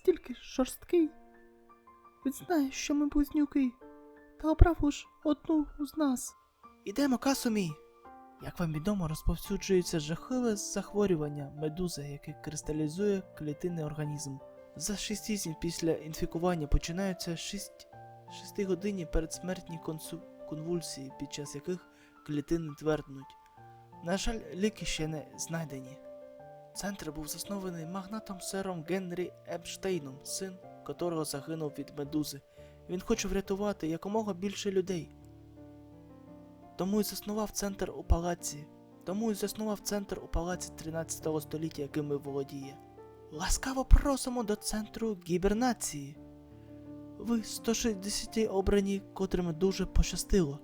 настільки жорсткий. Він знає, що ми близнюки, та обрав лиш одну з нас. Ідемо, Касумі. Як вам відомо, розповсюджується жахливе захворювання медузи, яке кристалізує клітинний організм. За 6 тижнів після інфікування починаються 6, 6 годині передсмертні конвульсії, під час яких клітини тверднуть. На жаль, ліки ще не знайдені. Центр був заснований магнатом сером Генрі Епштейном, син котрого загинув від медузи. Він хоче врятувати якомога більше людей. Тому й заснував центр у палаці. Тому й заснував центр у палаці 13 століття, яким ми володіє. Ласкаво просимо до центру гібернації. Ви 160 обрані, котрим дуже пощастило.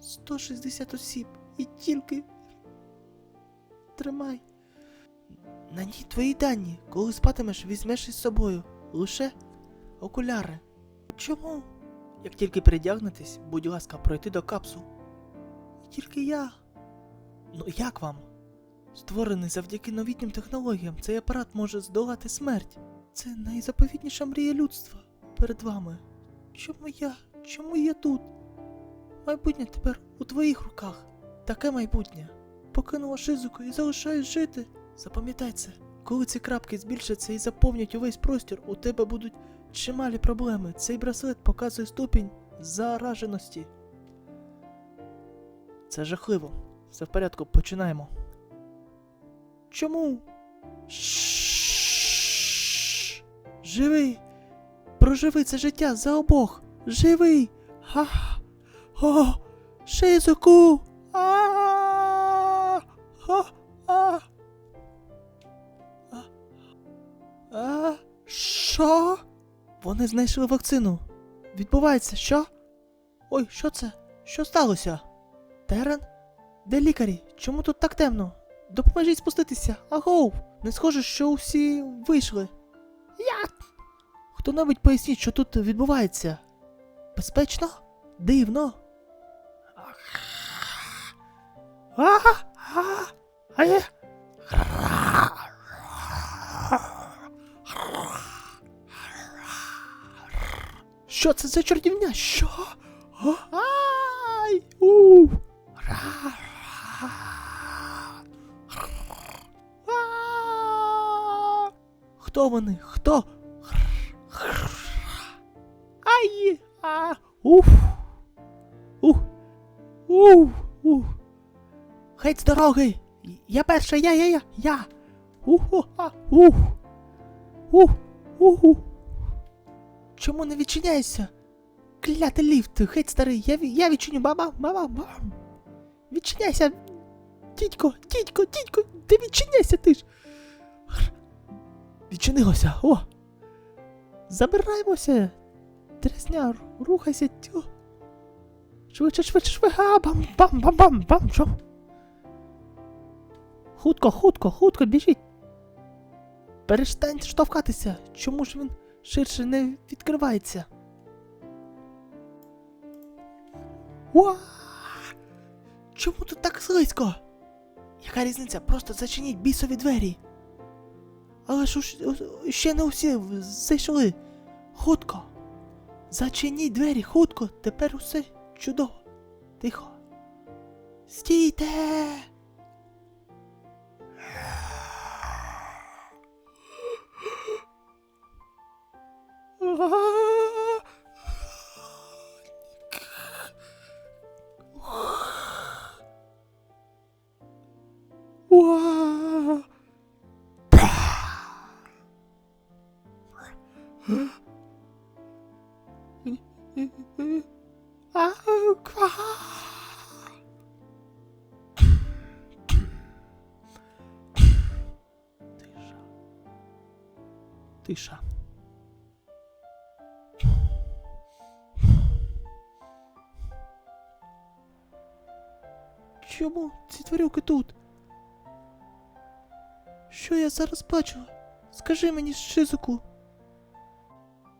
160 осіб і тільки. Тримай. На ній твої дані. Коли спатимеш, візьмеш із собою лише окуляри. Чому? Як тільки передягнетесь, будь ласка, пройти до капсул. Тільки я. Ну як вам? Створений завдяки новітнім технологіям, цей апарат може здолати смерть. Це найзаповітніша мрія людства перед вами. Чому я? Чому я тут? Майбутнє тепер у твоїх руках. Таке майбутнє. Покинула Шизуку і залишаюсь жити. Запам'ятай це, коли ці крапки збільшаться і заповнять увесь простір, у тебе будуть чималі проблеми. Цей браслет показує ступінь зараженості. Це жахливо. Все в порядку, починаємо. Чому? Живий! Проживи це життя за обох! Живий! Ха! О! Шизуку! А! Що? Вони знайшли вакцину. Відбувається, що? Ой, що це? Що сталося? Терен? Де лікарі? Чому тут так темно? Допоможіть спуститися. Агоу! Не схоже, що усі вийшли. Я. Хто-небудь поясніть, що тут відбувається? Безпечно? Дивно. А, Що це за чортівня? Що? Ай! Хто вони? Хто? Ай! А! Уф! Ух! Уф! Уф! Геть з дороги! Я перша, я, я, я, я! Уху! А! Ух! Ух! Уху! Чому не відчиняєшся? Клятий ліфт, геть старий, я, я відчиню, мама, мама, мам. Відчиняйся. Дідько, дідько, дідько, ти відчиняйся ти ж. Відчинилося, о. Забираємося. Тресня, рухайся, тю. Швидше, швидше, швидше, а, бам, бам, бам, бам, бам, що? Хутко, хутко, хутко, біжіть. Перестаньте штовхатися. Чому ж він ширше не відкривається? Уа! Чому тут так слизько? Яка різниця? Просто зачиніть бісові двері. Але ж уж- у- ще не усі зайшли. Хутко. Зачиніть двері, хутко. Тепер усе чудово. Тихо. Стійте. Уа! Чому ці тварюки тут? Що я зараз бачу? Скажи мені, Шизуку.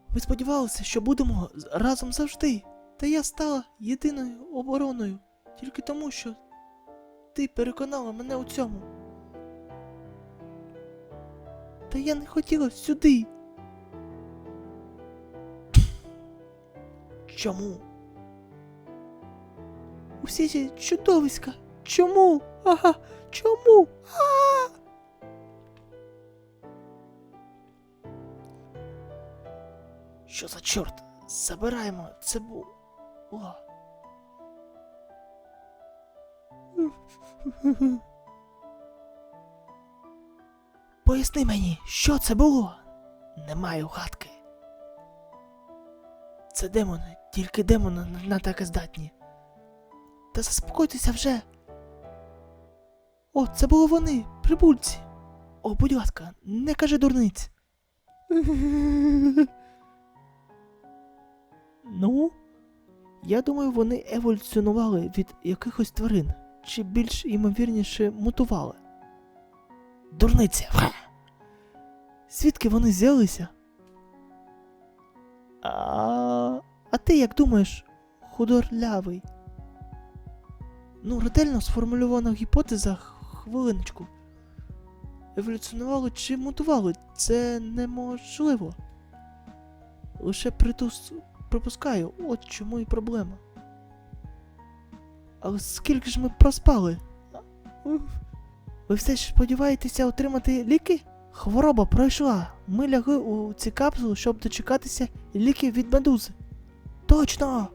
Ми сподівалися, що будемо разом завжди. Та я стала єдиною обороною тільки тому, що ти переконала мене у цьому. Та я не хотіла сюди. Чому? Усі ці чудовиська. Чому? Ага, чому? А! Що за чорт? Забираємо цибу. О. Поясни мені, що це було? Не маю гадки. Це демони, тільки демони на таке здатні. Та заспокойтеся вже. О, це були вони, прибульці. О, будь ласка, не кажи дурниць. Ну, я думаю, вони еволюціонували від якихось тварин, чи більш ймовірніше мутували. Дурниця. Звідки вони взялися? А, а ти як думаєш, худорлявий? Ну, ретельно сформульована гіпотеза, хвилиночку. Еволюціонували чи мутували, це неможливо. Лише притус... припускаю, от чому і проблема. Але скільки ж ми проспали? Ви все ж сподіваєтеся отримати ліки? Хвороба пройшла. Ми лягли у ці капсули, щоб дочекатися ліків від медузи. Точно!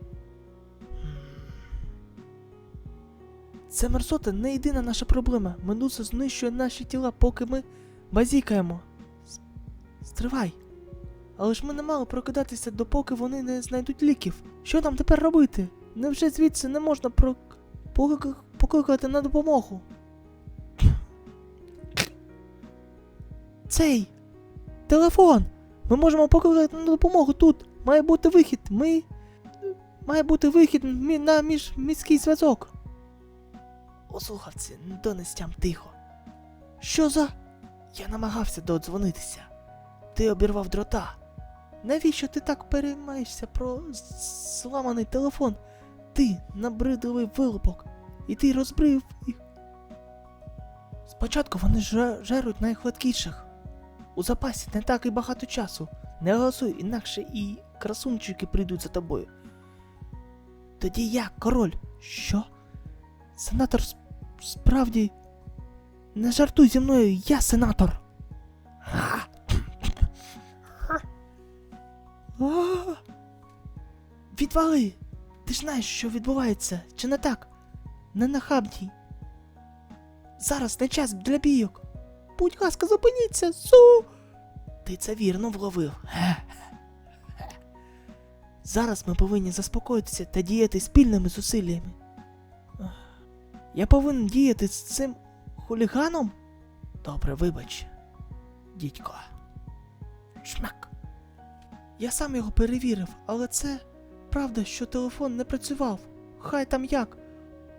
Це мерзота не єдина наша проблема. Медуза знищує наші тіла, поки ми базікаємо. Стривай. Але ж ми не мали прокидатися, допоки вони не знайдуть ліків. Що нам тепер робити? Невже звідси не можна про... поклик- покликати на допомогу? Цей телефон! Ми можемо покликати на допомогу тут. Має бути вихід. Ми. Має бути вихід на міжміський зв'язок. У слухавці донестям тихо. Що за. Я намагався додзвонитися. Ти обірвав дрота. Навіщо ти так переймаєшся про зламаний телефон? Ти набридливий вилупок, і ти розбрив їх. Спочатку вони жаруть найхваткіших. У запасі не так і багато часу. Не голосуй, інакше і красунчики прийдуть за тобою. Тоді я, король. Що? Сенатор справді. Не жартуй зі мною, я сенатор. Відвали! Ти ж знаєш, що відбувається, чи не так? Не нахабній. Зараз не час для бійок. Будь ласка, зупиніться, су. Ти це вірно вловив. Зараз ми повинні заспокоїтися та діяти спільними зусиллями. Я повинен діяти з цим хуліганом? Добре, вибач, дідько. Шмак. Я сам його перевірив, але це правда, що телефон не працював. Хай там як.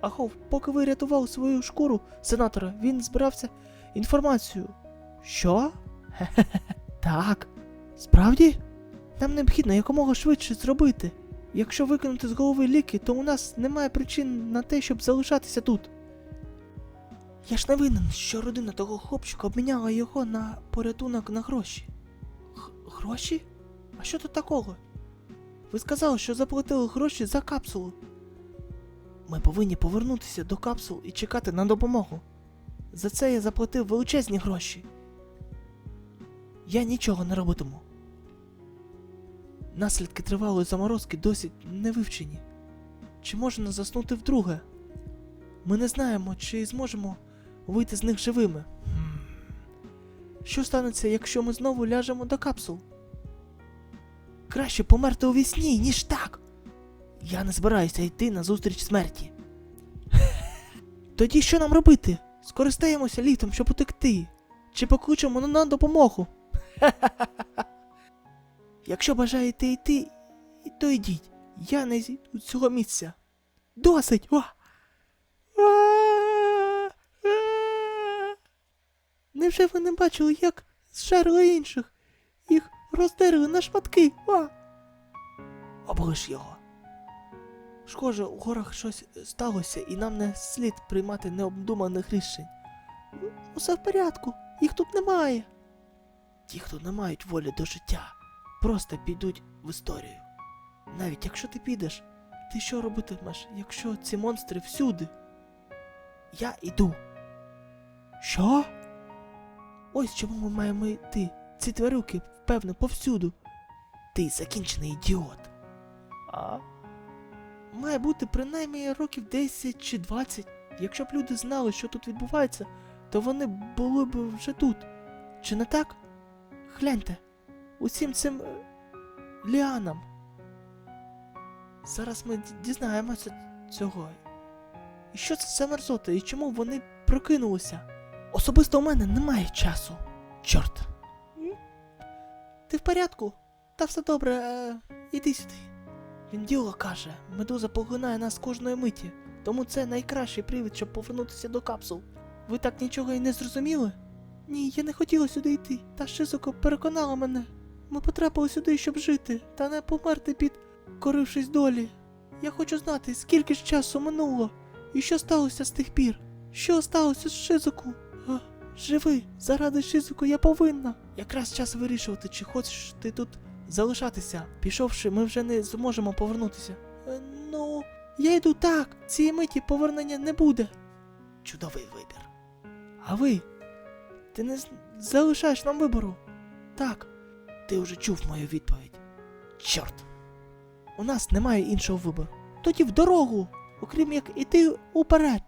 Ахов, поки ви рятували свою шкуру, сенатора, він збирався інформацію. Що? Так. Справді? Нам необхідно якомога швидше зробити. Якщо викинути з голови ліки, то у нас немає причин на те, щоб залишатися тут. Я ж не винен, що родина того хлопчика обміняла його на порятунок на гроші. Г- гроші? А що тут такого? Ви сказали, що заплатили гроші за капсулу. Ми повинні повернутися до капсул і чекати на допомогу. За це я заплатив величезні гроші. Я нічого не робитиму. Наслідки тривалої заморозки досі не вивчені. Чи можна заснути вдруге? Ми не знаємо, чи зможемо вийти з них живими. Що станеться, якщо ми знову ляжемо до капсул? Краще померти у вісні, ніж так. Я не збираюся йти на зустріч смерті. Тоді що нам робити? Скористаємося літом, щоб утекти. Чи покличемо на допомогу? Якщо бажаєте йти, то йдіть. Я не зійду з цього місця. Досить! О! А! А! Невже ви не бачили, як зжерли інших? Їх роздерли на шматки. А! Облиш його. Схоже, у горах щось сталося, і нам не слід приймати необдуманих рішень. Усе в порядку, їх тут немає. Ті, хто не мають волі до життя, просто підуть в історію. Навіть якщо ти підеш, ти що робитимеш, якщо ці монстри всюди? Я іду. Що? Ось чому ми маємо йти. Ці тварюки, певно, повсюду. Ти закінчений ідіот. А? Має бути принаймні років 10 чи 20. Якщо б люди знали, що тут відбувається, то вони були б вже тут. Чи не так? Гляньте, усім цим е, ліанам. Зараз ми дізнаємося цього. І що це за мерзота, і чому вони прокинулися? Особисто у мене немає часу. Чорт. Ти в порядку? Та все добре, е, іди сюди. Він діло каже, медуза поглинає нас кожної миті, тому це найкращий привід, щоб повернутися до капсул. Ви так нічого і не зрозуміли? Ні, я не хотіла сюди йти, та Шизоко переконала мене. Ми потрапили сюди, щоб жити, та не померти під корившись долі. Я хочу знати, скільки ж часу минуло, і що сталося з тих пір. Що сталося з Шизоку? Живи, заради Шизоку я повинна. Якраз час вирішувати, чи хочеш ти тут залишатися. Пішовши, ми вже не зможемо повернутися. Е, ну, я йду так. Цієї миті повернення не буде. Чудовий вибір. А ви? Ти не залишаєш нам вибору? Так. Ти вже чув мою відповідь. Чорт. У нас немає іншого вибору. Тоді в дорогу, окрім як іти уперед.